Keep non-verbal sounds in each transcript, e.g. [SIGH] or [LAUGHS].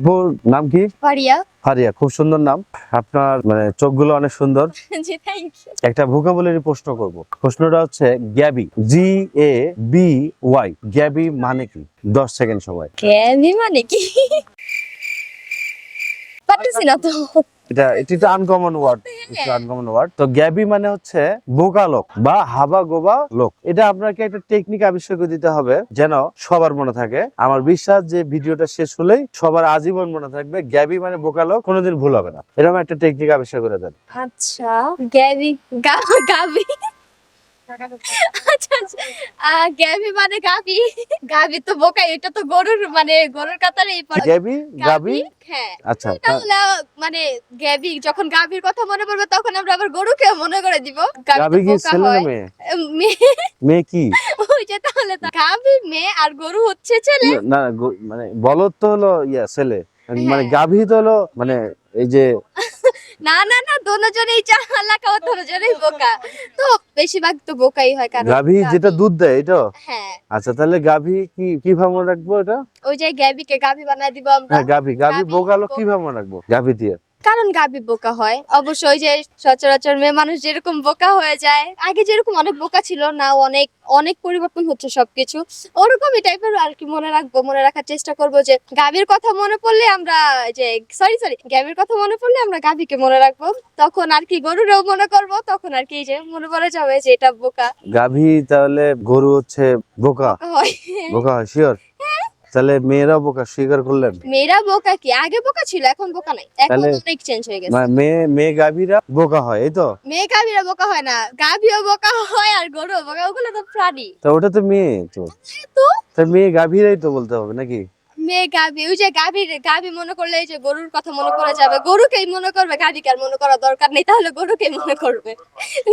আপুর নাম কি? ফারিয়া। খুব সুন্দর নাম। আপনার মানে চোখগুলো অনেক সুন্দর। [LAUGHS] জি থ্যাংক ইউ একটা ভোকাবুলারি প্রশ্ন করব। প্রশ্নটা হচ্ছে gabby G A B Y gabby মানে কি? দশ সেকেন্ড সময়। গ্যাবি মানে কি? পারতেছি না তো। এটা এটি তো আনকমন ওয়ার্ড মানে এটা আপনাকে একটা টেকনিক আবিষ্কার করে দিতে হবে যেন সবার মনে থাকে। আমার বিশ্বাস যে ভিডিওটা শেষ হলেই সবার আজীবন মনে থাকবে গ্যাবি মানে বোকা লোক, কোনোদিন ভুল হবে না। এরকম একটা টেকনিক আবিষ্কার করে দেন। আচ্ছা আচ্ছা আচ্ছা। গ্যাবি মানে গাবি? গাবি তো বোকা এটা তো গরুর মানে গরুর কাতারেই গ্যাবি? গাবি? হ্যাঁ। আচ্ছা তাহলে মানে গ্যাবি যখন গাবির কথা মনে পড়বে তখন আমরা আবার গরুকে মনে করে দিব। গাবি গাবি তো কি ছেলে না মেয়ে? মেয়ে? মেয়ে কি? ওই তাহলে তো মেয়ে আর গরু হচ্ছে ছেলে। না না, মানে বলদ তো হলো ইয়া ছেলে। মানে হ্যাঁ। গাভী তো হলো মানে এই যে না না না দোনোজনেই চালাক আর দোনোজনেই বোকা। তো বেশিরভাগ তো বোকাই হয় কারণ গাভী যেটা দুধ দেয় এটা? হ্যাঁ। আচ্ছা তাহলে গাভী কি কীভাবে মনে রাখব এটা? ওই যে গ্যাবিকে গাভী বানায় দিব আমরা। হ্যাঁ গাভী গাভী বোকালো কি কীভাবে রাখব? গাভী দিয়ে। কারণ গাভী বোকা হয়? অবশ্যই যে সচরাচর মেয়ে মানুষ যেরকম বোকা হয়ে যায় আগে যেরকম অনেক বোকা ছিল না অনেক অনেক পরিবর্তন হচ্ছে সবকিছু। ওরকমই টাইপের আর কি মনে রাখব মনে রাখার চেষ্টা করব যে গাভীর কথা মনে পড়লে আমরা যে সরি সরি গাভীর কথা মনে পড়লে আমরা গাভীকে মনে রাখব। তখন আর কি গরুরেও মনে করব তখন আর কি এই যে মনে পড়ে যাবে যে এটা বোকা। গাভী তাহলে গরু হচ্ছে বোকা? হয়। বোকা হয় শিওর তাহলে মেয়েরা বোকা স্বীকার করলেন? মেয়েরা বোকা কি? আগে বোকা ছিল এখন বোকা নাই। এখন অনেক চেঞ্জ হয়ে গেছে। মানে মেয়ে মেয়ে গাভীরা বোকা হয় এই তো? মেয়ে গাভীরা বোকা হয় না। গাভীও বোকা হয় আর গরু বোকা ওগুলো তো প্রাণী। তো ওটা তো। মেয়ে তো। তো মেয়ে গাভীরাই তো বলতে হবে নাকি? মেয়ে গাভী ওই যে গাভীর গাভী মনে করলে এই যে গরুর কথা মনে যাবে। গরুকেই মনে করবে গাভীকে আর মনে করা দরকার নেই তাহলে গরুকেই মনে করবে।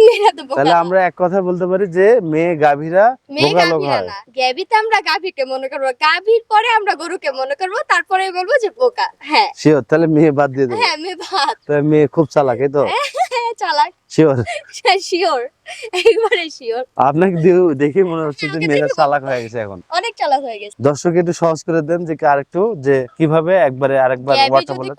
মেয়েরা তো বোকা। তাহলে আমরা এক কথা বলতে পারি যে মেয়ে গাভীরা মেয়ে গাভীরা না গাভীতে আমরা গাভীকে মনে করব গাভীর পরে আমরা গরুকে মনে করব তারপরে বলব যে বোকা। হ্যাঁ। শিওর তাহলে মেয়ে বাদ দিয়ে দেবো। হ্যাঁ মেয়ে তাহলে মেয়ে খুব চালাক এই তো? হ্যাঁ। চালাক। শিওর শিওর একবারে শিওর আপনাকে দেখে মনে হচ্ছে যে মেয়েরা চালাক হয়ে গেছে এখন। অনেক চালাক হয়ে গেছে। দর্শক একটু সহজ করে দেন যে আর যে কীভাবে একবারে আরেকবার যদি বলে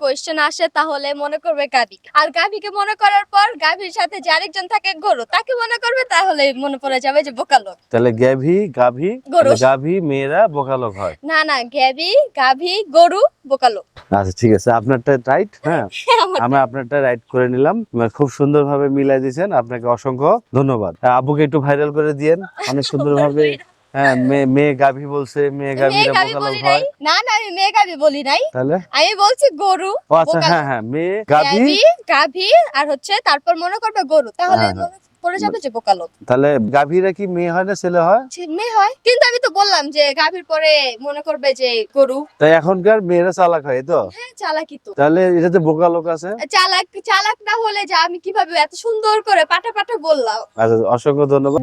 আসে তাহলে মনে করবে গাবি আর গাবিকে মনে করার পর গাবির সাথে যে আরেকজন থাকে গরু তাকে মনে করবে তাহলে মনে পড়ে যাবে যে বোকা লোক তাহলে গ্যাভি গাভি গরু। গাভি মেয়েরা বোকালোক হয়। না না গ্যাবি গাভি গরু বোকা লোক আচ্ছা ঠিক আছে আপনারটা রাইট হ্যাঁ? আমরা আপনারটা রাইট করে নিলাম। খুব সুন্দরভাবে মিলাই দিয়েছেন। আপনাকে অসংখ্য ধন্যবাদ। আবুকে আব্বুকে একটু ভাইরাল করে দিয়েন। অনেক [LAUGHS] সুন্দরভাবে হ্যাঁ মেয়ে গাভী বলছে মেয়ে গাভিরা বোকালোক হয়। না না আমি মেয়ে গাভী বলি নাই। তাহলে? আমি বলছি গরু আচ্ছা হ্যাঁ হ্যাঁ মেয়ে গাভী। গাভি আর হচ্ছে তারপর মনে করবে গরু। তাহলে হ্যাঁ, হ্যাঁ। পড়ে যাবে যে বোকা তাহলে গাভীরা কি মেয়ে হয় না ছেলে হয়? মেয়ে হয় কিন্তু আমি তো বললাম যে গাভীর পরে মনে করবে যে গরু। তাই এখনকার মেয়েরা চালাক হয় তো হ্যাঁ চালাকি তো। তাহলে এটাতে বোকালোক আছে? চালাক চালাক না হলে যে আমি কীভাবে এত সুন্দর করে পাটা পাটা বললাম। আচ্ছা অসংখ্য ধন্যবাদ।